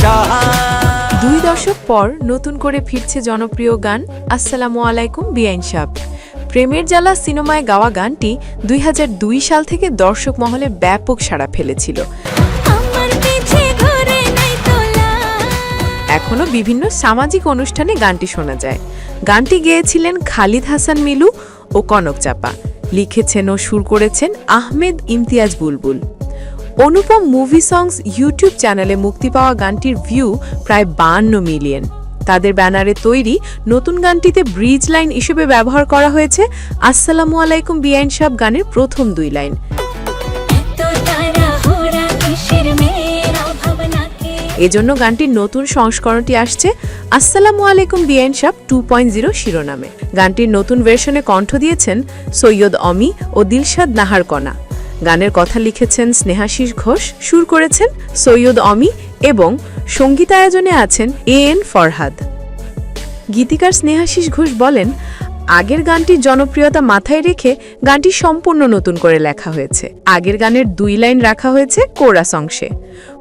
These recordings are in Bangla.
শাহ দুই দশক পর নতুন করে ফিরছে জনপ্রিয় গান আসসালামু আলাইকুম বিআইন সাহ প্রেমের জ্বালা সিনেমায় গাওয়া গানটি দুই হাজার দুই সাল থেকে দর্শক মহলে ব্যাপক সাড়া ফেলেছিল। এখনও বিভিন্ন সামাজিক অনুষ্ঠানে গানটি শোনা যায়। গানটি গেয়েছিলেন খালিদ হাসান মিলু ও কনক চাপা। লিখেছেন ও সুর করেছেন Ahmed Imtiaz Bulbul. Anupam movie songs YouTube চ্যানেলে মুক্তি পাওয়া গানটির ভিউ প্রায় বান্ন মিলিয়ন তাদের ব্যানারে তৈরি নতুন গানটিতে ব্রিজ লাইন হিসেবে ব্যবহার করা হয়েছে। আসসালামু আলাইকুম বিআইন সাহ গানের প্রথম দুই লাইন এজন্য গানটির নতুন সংস্করণটি আসছে আসসালামু আলাইকুম বিআইন সাহ টু পয়েন্ট জিরো শিরোনামে। গানটির নতুন ভার্সনে কণ্ঠ দিয়েছেন সৈয়দ অমি ও দিলশাদ নাহার কণা গানের কথা লিখেছেন স্নেহাশিস ঘোষ, সুর করেছেন সৈয়দ অমি এবং সঙ্গীতায়োজনে আছেন এ এন ফরহাদ। গীতিকার স্নেহাশিস ঘোষ বলেন, আগের গানটির জনপ্রিয়তা মাথায় রেখে গানটি সম্পূর্ণ নতুন করে লেখা হয়েছে। আগের গানের দুই লাইন রাখা হয়েছে কোরাস অংশে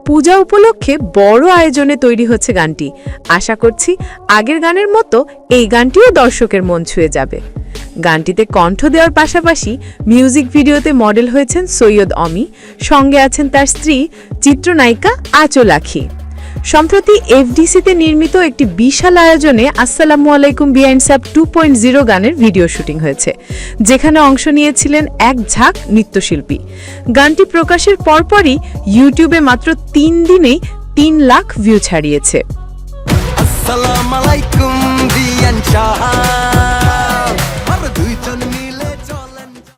পূজা উপলক্ষে বড় আয়োজনে তৈরি হচ্ছে গানটি। আশা করছি আগের গানের মতো এই গানটিও দর্শকের মন ছুঁয়ে যাবে। গানটিতে কণ্ঠ দেওয়ার পাশাপাশি মিউজিক ভিডিওতে মডেল হয়েছেন সৈয়দ অমি, সঙ্গে আছেন তার স্ত্রী চিত্রনায়িকা আচল আখি। সম্প্রতি এফডিসিতে নির্মিত একটি বিশাল আয়োজনে আসসালামু আলাইকুম বিআইন সাব টু পয়েন্ট জিরো গানের ভিডিও শুটিং হয়েছে, যেখানে অংশ নিয়েছিলেন এক ঝাঁক নৃত্যশিল্পী। গানটি প্রকাশের পরপরই ইউটিউবে মাত্র তিন দিনেই তিন লাখ ভিউ ছাড়িয়েছে। আসসালাম আলাইকুম